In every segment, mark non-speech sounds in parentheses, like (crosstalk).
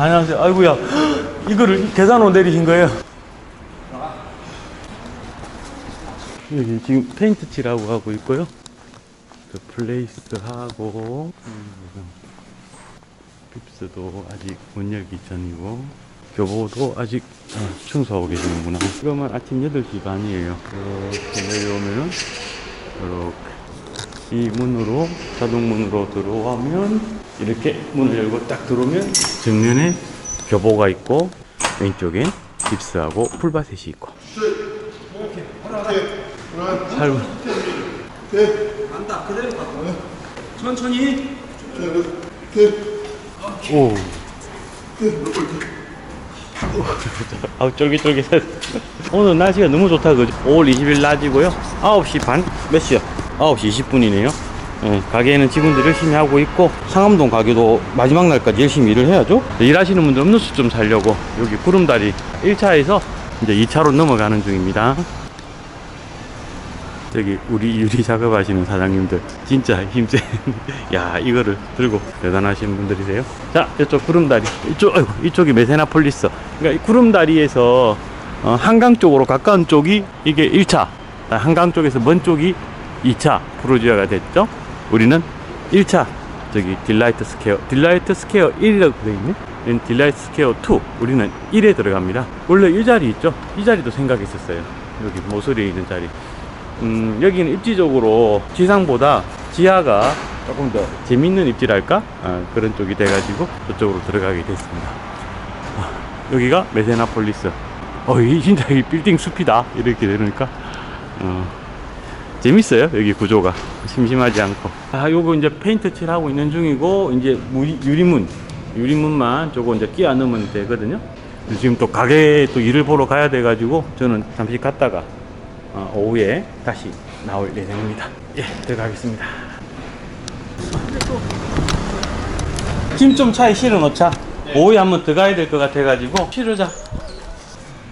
안녕하세요. 아이고야. 이거를 계단으로 내리신 거예요? 여기 지금 페인트 칠하고 하고 있고요. 그 플레이스 하고 음, 깁스도 아직 못 열기 전이고 교보도 아직 아, 청소하고 계시는구나. 그러면 아침 8시 반이에요. 이렇게 내려오면은 이렇게 이 문으로 자동문으로 들어오면 이렇게 문을 열고 딱 들어오면 정면에 교보가 있고 왼쪽엔 깁스하고 풀밭이 있고 살고 간다 그대로 가 천천히 오. 아우 쫄깃쫄깃해. 오늘 날씨가 너무 좋다 그죠? 5월 20일 낮이고요. 9시 반? 몇 시야? 9시 20분이네요. 예, 가게에는 직원들 열심히 하고 있고 상암동 가게도 마지막 날까지 열심히 일을 해야죠. 일하시는 분들 음료수 좀 살려고 여기 구름다리 1차에서 이제 2차로 넘어가는 중입니다. 저기 우리 유리 작업하시는 사장님들 진짜 힘세. (laughs) 야 이거를 들고 대단하신 분들이세요. 자 이쪽 구름다리 이쪽 아이고, 이쪽이 메세나폴리스. 그러니까 이 구름다리에서 어, 한강 쪽으로 가까운 쪽이 이게 1차, 아, 한강 쪽에서 먼 쪽이 2차 프로지아가 됐죠. 우리는 1차 저기 딜라이트 스퀘어, 딜라이트 스퀘어 1이라고 되어 있네. 딜라이트 스퀘어 2. 우리는 1에 들어갑니다. 원래 이 자리 있죠? 이 자리도 생각했었어요. 여기 모서리에 있는 자리. 음, 여기는 입지적으로 지상보다 지하가 조금 더 재밌는 입지랄까? 아, 그런 쪽이 돼가지고 저쪽으로 들어가게 됐습니다. 아, 여기가 메세나폴리스. 어, 이 진짜 이 빌딩 숲이다. 이렇게 되니까. 어, 재밌어요. 여기 구조가. 심심하지 않고. 아, 요거 이제 페인트 칠하고 있는 중이고, 이제 무리- 유리문. 유리문만 저거 이제 끼워 넣으면 되거든요. 지금 또 가게에 또 일을 보러 가야 돼 가지고, 저는 잠시 갔다가 어, 오후에 다시 나올 예정입니다. 예, 들어가겠습니다. 짐 좀 차에 실어 놓자. 오후에 한번 들어가야 될 것 같아 가지고 실으자.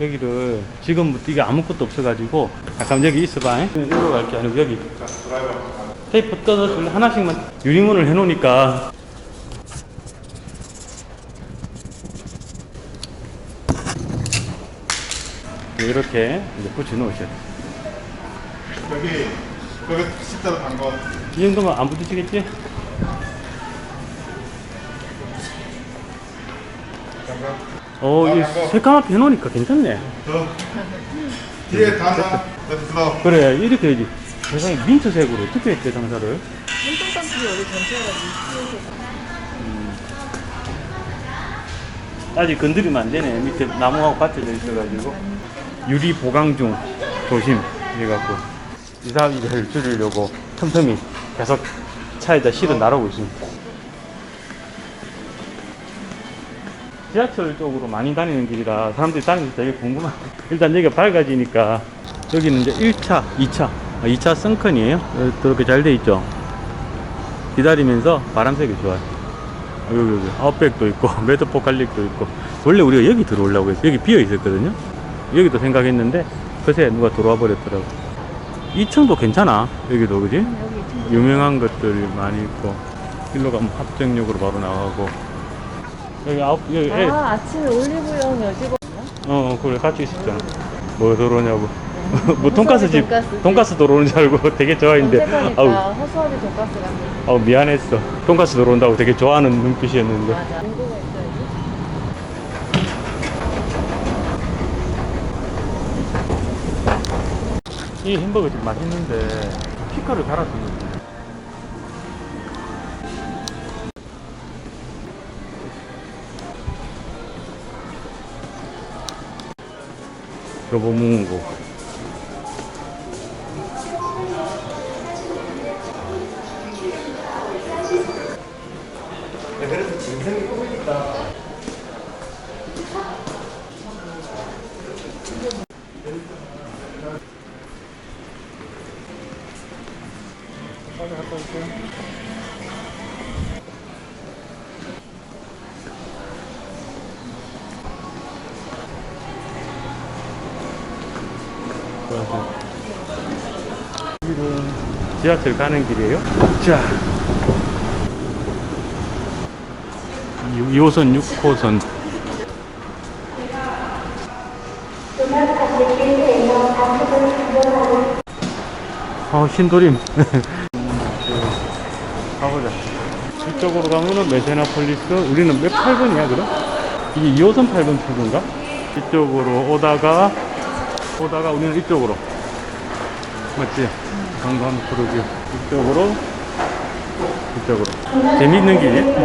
여기를 지금부터 이게 아무것도 없어가지고 잠깐 여기 있어봐. 이리로 갈게 아니고 여기 테이프 뜯어줄래? 하나씩만 유리문을 해놓으니까 이렇게 이제 붙여 놓으셔야 돼. 여기 여기 식사로 간 거. 이 정도면 안 부딪히겠지? 잠깐. 어, 이 새까맣게 해놓으니까 괜찮네. 저 뒤에 가사 됐어. 그래, 이렇게 해야지. 세상에 민트색으로 어떻게 했대, 장사를? 운동장집이 여기 전체가 아직 건드리면 안 되네. 밑에 나무하고 받쳐져 있어가지고. 유리 보강 중, 조심. 이래갖고. 이사비를 줄이려고 틈틈이 계속 차에다 실어 나르고 있습니다. 지하철 쪽으로 많이 다니는 길이라 사람들이 다니면서 되게 궁금한. (laughs) 일단 여기가 밝아지니까 여기는 이제 1차, 2차, 2차 성컨이에요. 이렇게 잘 돼 있죠. 기다리면서 바람 쐬기 좋아요. 여기 여기. 아웃백도 있고 (laughs) 메드포칼릭도 있고. 원래 우리가 여기 들어오려고 했어 여기 비어 있었거든요? 여기도 생각했는데 그새 누가 들어와 버렸더라고. 2층도 괜찮아 여기도. 그지? 여기 유명한 것들이 많이 있고. 일로 가면 합정역으로 바로 나가고 여기 아웃 여기 애, 아 아침에 올리브영 여직원 어 그래. 같이 있었잖아. 뭐 들어오냐고. (laughs) 뭐 돈가스 집 돈가스. 돈가스 들어오는 줄 알고 (laughs) 되게 좋아했는데. 검색하니까 아우. 허수아비 돈가스 같은 아우 미안했어. 돈가스 들어온다고 되게 좋아하는 눈빛이었는데. 맞아. 인구가 있어야지 이 햄버거 좀 맛있는데 피카를 갈아주는 데 교보문고 여기는 지하철 가는 길이에요. 자, 2호선, 6호선. 어, 신도림. (laughs) 가보자. 이쪽으로 가면은 메세나폴리스. 우리는 몇 8번이야, 그럼? 이게 2호선 8번 출구인가? 이쪽으로 오다가, 오다가 우리는 이쪽으로. 맞지? 관광 프로뷰. 이쪽으로, 이쪽으로. 재밌는 길이?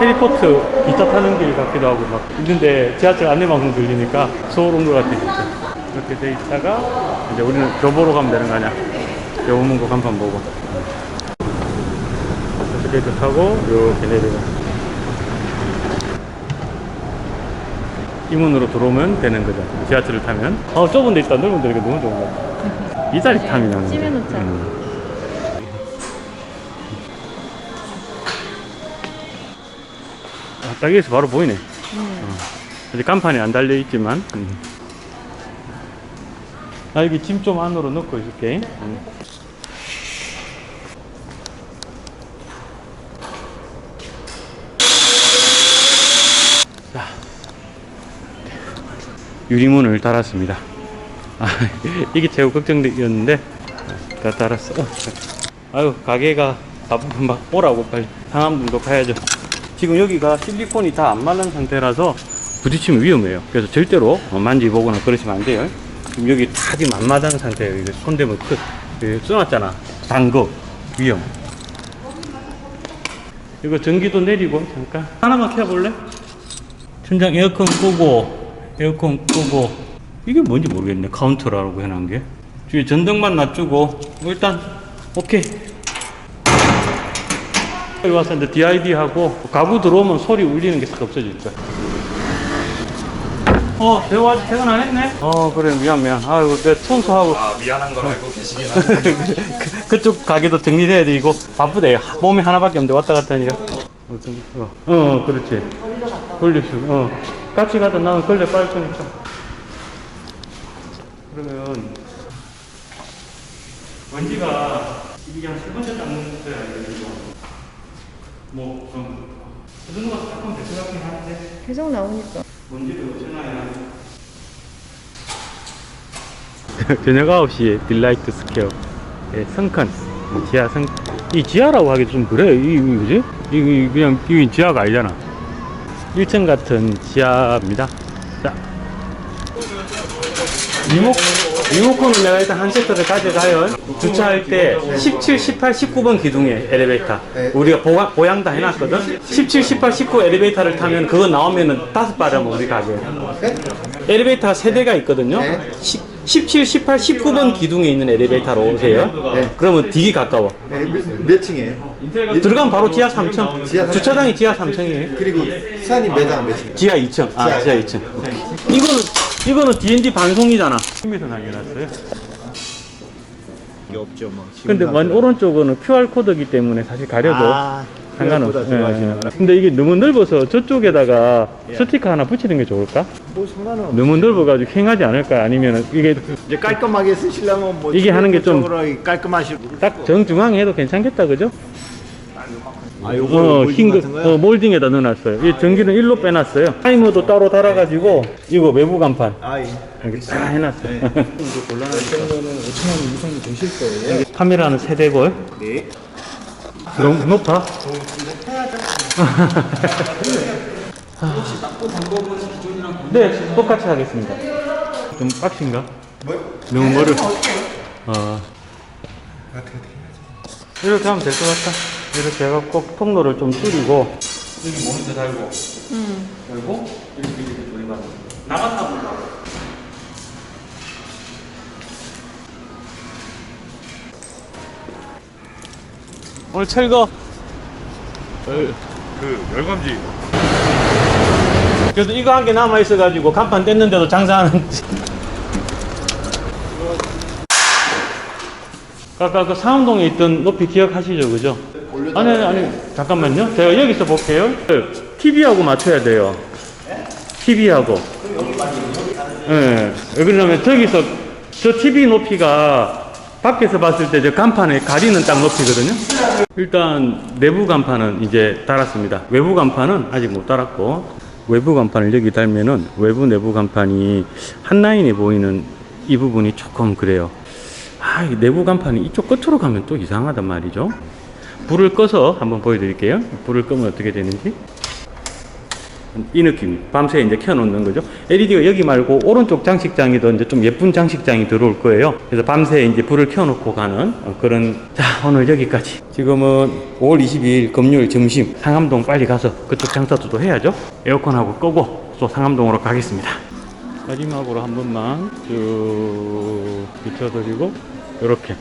해리포트 기차 타는 길 같기도 하고 막 있는데 지하철 안내방송 들리니까 서울 온 것 같아 진짜. 이렇게 돼 있다가 이제 우리는 교보로 가면 되는 거 아니야? 여우문고 간판 보고. 에스케이터 타고 이렇게 내려가. 이 문으로 들어오면 되는 거죠. 지하철을 타면. 어, 좁은 데 있다. 넓은 데 이게 너무 좋은 것 같아. 이 자리 타면. 음. 찜해놓자. 아, 딱 여기서 바로 보이네. 어. 아직 간판이 안 달려 있지만. 음. 나 여기 짐 좀 안으로 넣고 있을게. 음. 자, 유리문을 달았습니다. 아, (laughs) 이게 제일 걱정이었는데 다 달았어. 어, 아유 가게가 바쁘면 막 오라고 빨리 상암동도 가야죠. 지금 여기가 실리콘이 다안 말른 상태라서 부딪히면 위험해요. 그래서 절대로 어, 만지보거나 그러시면 안 돼요. 지금 여기 다 지금 안 마당 상태예요. 이거 손대면 끝. 그 써놨잖아. 단거 위험. 이거 전기도 내리고 잠깐 하나만 켜볼래? 천장 에어컨 끄고 에어컨 끄고 이게 뭔지 모르겠네 카운터라고 해놓은 게 뒤에 전등만 놔주고 일단 오케이 여기 와서 이제 DID 하고 가구 들어오면 소리 울리는 게 싹 없어질 거야. 어, 대화 아직 퇴근 안 했네? 어, 그래, 미안, 미안. 아이고, 내 청소하고. 아 미안한 걸 알고 계시긴 하네. (laughs) 그, 그쪽 가게도 정리해야 되고, 바쁘대. 몸이 하나밖에 없는데 왔다 갔다 하니까. 어, 좀, 어, 어, 그렇지. 수, 어. 같이 가다 나는 걸려 빨 거니까. 그러면, 먼지가, 이게 한 세 번째 닦는 거야, 이거. 뭐, 그럼, 그 정도가 닦으면 될것 같긴 한데. 계속 나오니까. 뭔지도 전화해야 저녁 9시에 딜라이트 스퀘어 예, 성칸 지하 성, 이 지하라고 하기 좀 그래 이, 이 뭐지? 이, 이 그냥 이 지하가 아니잖아 1층 같은 지하입니다 자 리모, 리모컨은 내가 일단 한 세트를 가져가요 주차할 때 17, 18, 19번 기둥에 엘리베이터 우리가 보강, 보양 다 해놨거든 17, 18, 19 엘리베이터를 타면 그거 나오면은 다섯 발이면 우리 가게 엘리베이터가 세 대가 있거든요. 17, 18, 19번 기둥에 있는 엘리베이터로 오세요. 그러면 되게 가까워. 네, 몇, 몇 층이에요? 들어가면 바로 지하 3층. 지하 삼- 주차장이 지하 3층이에요. 그리고 사장님 매장 몇 층이에요? 지하 2층. 아, 지하 2층. 이거는 이거는 D&D 방송이잖아. 팀에서 남겨놨어요. 이게 없죠 뭐. 근데 원 오른쪽은 QR 코드이기 때문에 사실 가려도 아, 상관없어. 생각보다 좋아하시는 예. 근데 이게 너무 넓어서 저쪽에다가 스티커 하나 붙이는 게 좋을까? 뭐 상관은 없- 너무 넓어가지고 횡하지 않을까? 아니면 이게 이제 깔끔하게 쓰시려면 뭐 이게 하는 게 좀- 쪽으로 깔끔하시고 딱 정중앙에 해도 괜찮겠다, 그죠? 아 요거 어, 흰 거, 같은 거요? 어, 몰딩에다 넣어놨어요. 이 전기는 일로 빼놨어요. 타이머도 따로 달아가지고, 이거 외부 간판. 아 예. 여기 다 해놨어요. 이 정도는 5천 원 이상이 되실 거예요. 여기 카메라는 세 대고, 네. 너무 높아? 네, 똑같이 하겠습니다. 좀 빡신가? 너무 멀어. 어. 이렇게 하면 될 것 같다. 이렇게 해갖고 통로를 좀 줄이고 여기 모니터 달고 달고 이렇게 이렇게 조립하는 거. 나갔다 보자. 오늘 철거. 그 열감지 그래도 이거 한 개 남아 있어가지고 간판 뗐는데도 장사하는. 아까 그 상암동에 있던 높이 기억하시죠, 그죠? 아니, 아니, 아니, 잠깐만요. 제가 여기서 볼게요. TV하고 맞춰야 돼요. TV하고. 예. 왜 그러냐면 저기서 저 TV 높이가 밖에서 봤을 때 저 간판에 가리는 딱 높이거든요. 일단 내부 간판은 이제 달았습니다. 외부 간판은 아직 못 달았고 외부 간판을 여기 달면은 외부 내부 간판이 한 라인에 보이는 이 부분이 조금 그래요. 아, 이 내부 간판이 이쪽 끝으로 가면 또 이상하단 말이죠. 불을 꺼서 한번 보여드릴게요. 불을 끄면 어떻게 되는지. 이 느낌. 밤새 이제 켜놓는 거죠. LED가 여기 말고 오른쪽 장식장에도 이제 좀 예쁜 장식장이 들어올 거예요. 그래서 밤새 이제 불을 켜놓고 가는 어, 그런. 자, 오늘 여기까지. 지금은 5월 22일 금요일 점심 상암동 빨리 가서 그쪽 장사도 또 해야죠. 에어컨하고 끄고 또 상암동으로 가겠습니다. 마지막으로 한 번만 쭉 비춰드리고 이렇게